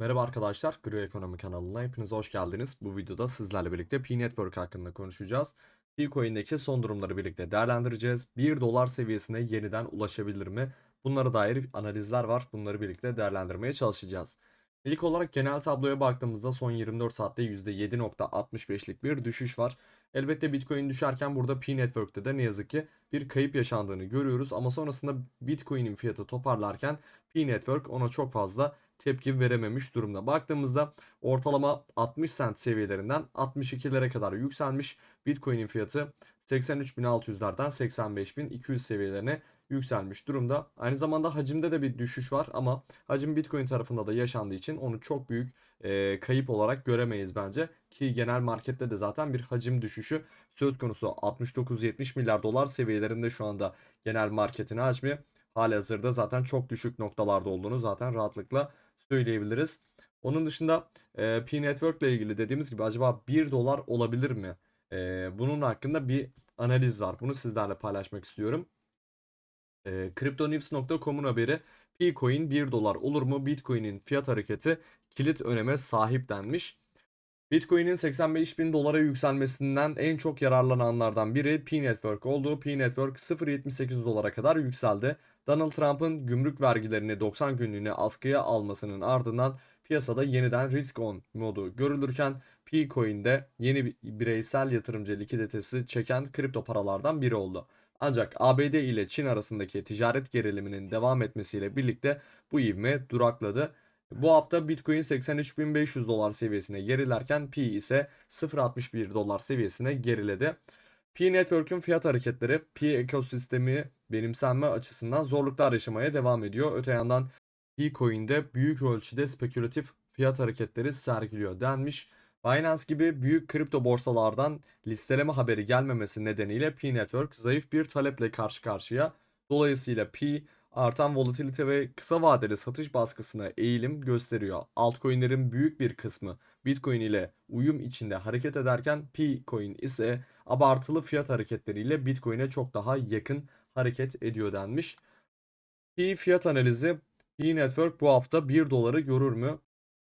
Merhaba arkadaşlar, Gri Ekonomi kanalına hepiniz hoş geldiniz. Bu videoda sizlerle birlikte P-Network hakkında konuşacağız. P-Coin'deki son durumları birlikte değerlendireceğiz. 1 dolar seviyesine yeniden ulaşabilir mi? Bunlara dair analizler var. Bunları birlikte değerlendirmeye çalışacağız. İlk olarak genel tabloya baktığımızda son 24 saatte %7.65'lik bir düşüş var. Elbette Bitcoin düşerken burada P-Network'te de ne yazık ki bir kayıp yaşandığını görüyoruz. Ama sonrasında Bitcoin'in fiyatı toparlarken P-Network ona çok fazla tepki verememiş durumda. Baktığımızda ortalama 60 cent seviyelerinden 62'lere kadar yükselmiş. Bitcoin'in fiyatı 83.600'lerden 85.200 seviyelerine yükselmiş durumda. Aynı zamanda hacimde de bir düşüş var ama hacim Bitcoin tarafında da yaşandığı için onu çok büyük e, kayıp olarak göremeyiz bence. Ki genel markette de zaten bir hacim düşüşü söz konusu 69-70 milyar dolar seviyelerinde şu anda genel marketin hacmi. Halihazırda zaten çok düşük noktalarda olduğunu zaten rahatlıkla söyleyebiliriz. Onun dışında e, P-Network ile ilgili dediğimiz gibi acaba 1 dolar olabilir mi? E, bunun hakkında bir analiz var. Bunu sizlerle paylaşmak istiyorum. E, CryptoNews.com'un haberi P-Coin 1 dolar olur mu? Bitcoin'in fiyat hareketi kilit öneme sahip denmiş. Bitcoin'in 85 bin dolara yükselmesinden en çok yararlananlardan biri P-Network oldu. P-Network 0.78 dolara kadar yükseldi. Donald Trump'ın gümrük vergilerini 90 günlüğüne askıya almasının ardından piyasada yeniden risk on modu görülürken P-Coin'de yeni bir bireysel yatırımcı likiditesi çeken kripto paralardan biri oldu. Ancak ABD ile Çin arasındaki ticaret geriliminin devam etmesiyle birlikte bu ivme durakladı. Bu hafta Bitcoin 83.500 dolar seviyesine gerilerken P ise 0.61 dolar seviyesine geriledi. P Network'ün fiyat hareketleri P ekosistemi benimsenme açısından zorluklar yaşamaya devam ediyor. Öte yandan P Coin'de büyük ölçüde spekülatif fiyat hareketleri sergiliyor denmiş. Binance gibi büyük kripto borsalardan listeleme haberi gelmemesi nedeniyle P Network zayıf bir taleple karşı karşıya. Dolayısıyla P artan volatilite ve kısa vadeli satış baskısına eğilim gösteriyor. Altcoin'lerin büyük bir kısmı Bitcoin ile uyum içinde hareket ederken P-Coin ise abartılı fiyat hareketleriyle Bitcoin'e çok daha yakın hareket ediyor denmiş. P fiyat analizi P Network bu hafta 1 doları görür mü?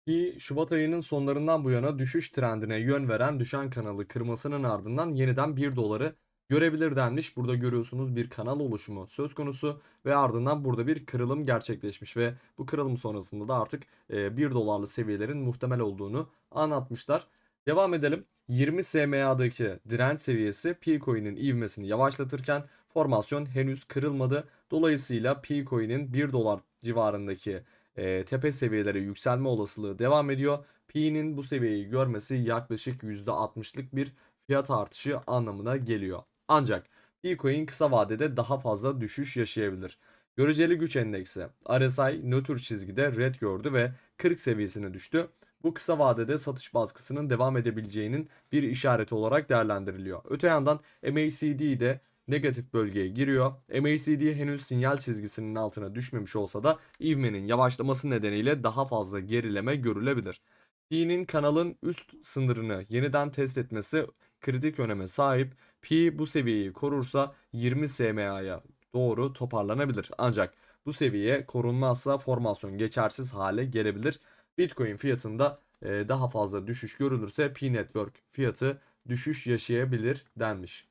P Şubat ayının sonlarından bu yana düşüş trendine yön veren düşen kanalı kırmasının ardından yeniden 1 doları görebilir denmiş. Burada görüyorsunuz bir kanal oluşumu söz konusu ve ardından burada bir kırılım gerçekleşmiş ve bu kırılım sonrasında da artık 1 dolarlı seviyelerin muhtemel olduğunu anlatmışlar. Devam edelim. 20 SMA'daki direnç seviyesi P-Coin'in ivmesini yavaşlatırken formasyon henüz kırılmadı. Dolayısıyla P-Coin'in 1 dolar civarındaki e, tepe seviyelere yükselme olasılığı devam ediyor. P'nin bu seviyeyi görmesi yaklaşık %60'lık bir fiyat artışı anlamına geliyor. Ancak Bitcoin kısa vadede daha fazla düşüş yaşayabilir. Göreceli güç endeksi RSI nötr çizgide red gördü ve 40 seviyesine düştü. Bu kısa vadede satış baskısının devam edebileceğinin bir işareti olarak değerlendiriliyor. Öte yandan MACD de negatif bölgeye giriyor. MACD henüz sinyal çizgisinin altına düşmemiş olsa da ivmenin yavaşlaması nedeniyle daha fazla gerileme görülebilir. P'nin kanalın üst sınırını yeniden test etmesi kritik öneme sahip. P bu seviyeyi korursa 20 SMA'ya doğru toparlanabilir. Ancak bu seviye korunmazsa formasyon geçersiz hale gelebilir. Bitcoin fiyatında e, daha fazla düşüş görülürse P Network fiyatı düşüş yaşayabilir denmiş.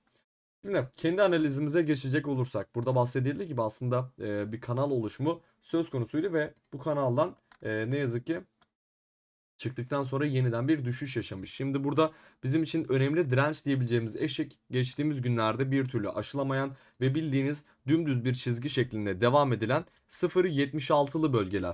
Şimdi kendi analizimize geçecek olursak burada bahsedildiği gibi aslında e, bir kanal oluşumu söz konusuydu ve bu kanaldan e, ne yazık ki çıktıktan sonra yeniden bir düşüş yaşamış. Şimdi burada bizim için önemli direnç diyebileceğimiz eşik geçtiğimiz günlerde bir türlü aşılamayan ve bildiğiniz dümdüz bir çizgi şeklinde devam edilen 0.76'lı bölgeler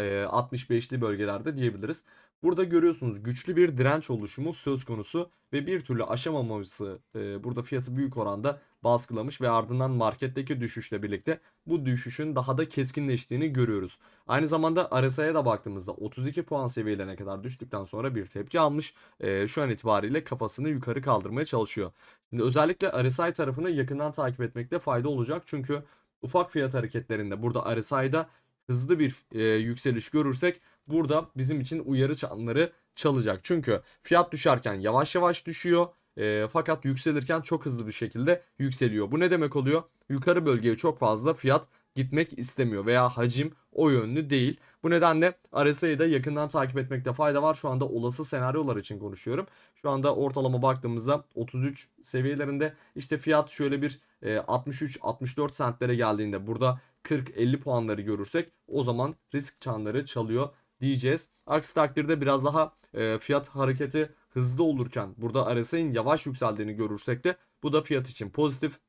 0.765'li bölgelerde diyebiliriz. Burada görüyorsunuz güçlü bir direnç oluşumu söz konusu ve bir türlü aşamaması e, burada fiyatı büyük oranda baskılamış ve ardından marketteki düşüşle birlikte bu düşüşün daha da keskinleştiğini görüyoruz. Aynı zamanda RSI'ye da baktığımızda 32 puan seviyelerine kadar düştükten sonra bir tepki almış. E, şu an itibariyle kafasını yukarı kaldırmaya çalışıyor. Şimdi özellikle RSI tarafını yakından takip etmekte fayda olacak çünkü ufak fiyat hareketlerinde burada RSI'da hızlı bir e, yükseliş görürsek burada bizim için uyarı çanları çalacak. Çünkü fiyat düşerken yavaş yavaş düşüyor. E, fakat yükselirken çok hızlı bir şekilde yükseliyor. Bu ne demek oluyor? Yukarı bölgeye çok fazla fiyat gitmek istemiyor veya hacim o yönlü değil. Bu nedenle RSI'yi da yakından takip etmekte fayda var. Şu anda olası senaryolar için konuşuyorum. Şu anda ortalama baktığımızda 33 seviyelerinde işte fiyat şöyle bir e, 63-64 sentlere geldiğinde burada 40-50 puanları görürsek o zaman risk çanları çalıyor diyeceğiz. Aksi takdirde biraz daha e, fiyat hareketi hızlı olurken burada RSI'nin yavaş yükseldiğini görürsek de bu da fiyat için pozitif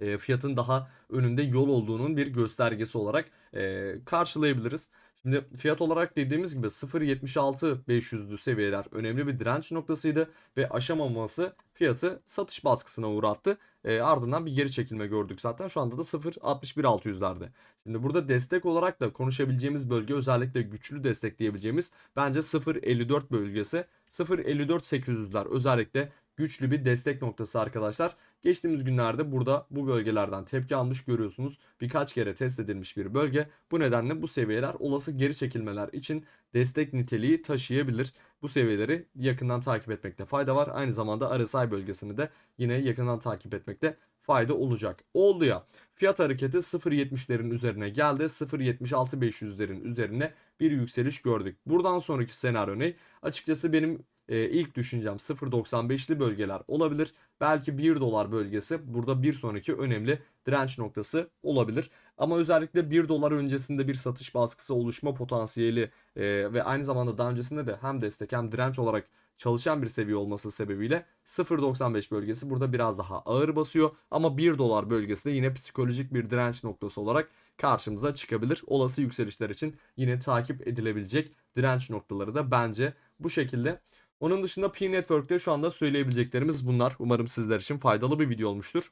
e, fiyatın daha önünde yol olduğunun bir göstergesi olarak e, karşılayabiliriz. Şimdi fiyat olarak dediğimiz gibi 0.76-500'lü seviyeler önemli bir direnç noktasıydı ve aşamaması fiyatı satış baskısına uğrattı. E, ardından bir geri çekilme gördük zaten. Şu anda da 0.61-600'lerde. Şimdi burada destek olarak da konuşabileceğimiz bölge özellikle güçlü destek diyebileceğimiz bence 0.54 bölgesi. 0.54-800'ler özellikle güçlü bir destek noktası arkadaşlar. Geçtiğimiz günlerde burada bu bölgelerden tepki almış görüyorsunuz. Birkaç kere test edilmiş bir bölge. Bu nedenle bu seviyeler olası geri çekilmeler için destek niteliği taşıyabilir. Bu seviyeleri yakından takip etmekte fayda var. Aynı zamanda RSI bölgesini de yine yakından takip etmekte fayda olacak. Oldu ya. Fiyat hareketi 0.70'lerin üzerine geldi. 0.76-500'lerin üzerine bir yükseliş gördük. Buradan sonraki senaryo ne? Açıkçası benim e, ilk düşüncem 0.95'li bölgeler olabilir. Belki 1 dolar bölgesi burada bir sonraki önemli direnç noktası olabilir. Ama özellikle 1 dolar öncesinde bir satış baskısı oluşma potansiyeli e, ve aynı zamanda daha öncesinde de hem destek hem direnç olarak çalışan bir seviye olması sebebiyle 0.95 bölgesi burada biraz daha ağır basıyor. Ama 1 dolar bölgesi de yine psikolojik bir direnç noktası olarak karşımıza çıkabilir. Olası yükselişler için yine takip edilebilecek direnç noktaları da bence bu şekilde. Onun dışında P Network'te şu anda söyleyebileceklerimiz bunlar. Umarım sizler için faydalı bir video olmuştur.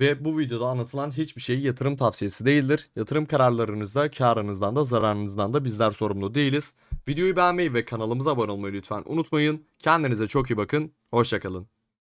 Ve bu videoda anlatılan hiçbir şey yatırım tavsiyesi değildir. Yatırım kararlarınızda karınızdan da zararınızdan da bizler sorumlu değiliz. Videoyu beğenmeyi ve kanalımıza abone olmayı lütfen unutmayın. Kendinize çok iyi bakın. Hoşçakalın.